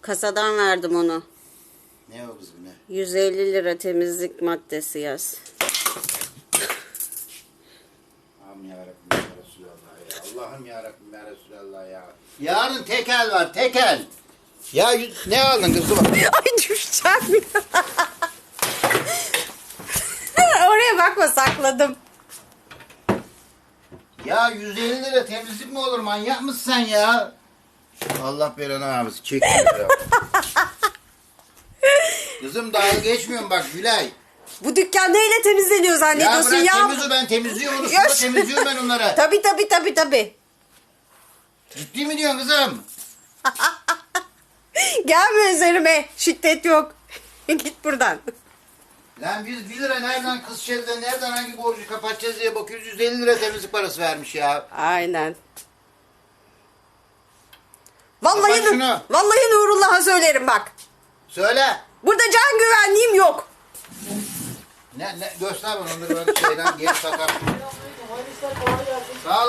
Kasadan verdim onu. Ne o kızım ne? 150 lira temizlik maddesi yaz. Amin ya Rabbim ya Resulallah ya. Allah'ım ya Rabbim ya Resulallah ya. Yarın tekel var tekel. Ya ne aldın kızım? Ay düşeceğim. Oraya bakma sakladım. Ya 150 lira temizlik mi olur manyak mısın sen ya? Allah belanı vermesin. Çek şunu ya. Kızım dalga geçmiyorum bak Gülay. Bu dükkan neyle temizleniyor Ya zannediyorsun bırak ya? ben temizliyorum onu şurada temizliyorum ben onları. Tabi tabi tabi tabi. Ciddi mi diyorsun kızım? Gelme üzerime. Şiddet yok. Git buradan. Lan biz 1 lira nereden kız şeriden nereden hangi borcu kapatacağız diye bakıyoruz 150 lira temizlik parası vermiş ya. Aynen. Vallahi, Kapat şunu. vallahi Nurullah'a söylerim bak. Söyle. Burada can güvenliğim yok. Ne, ne göster bana onları ben şeyden geri sakar. Sağ ol.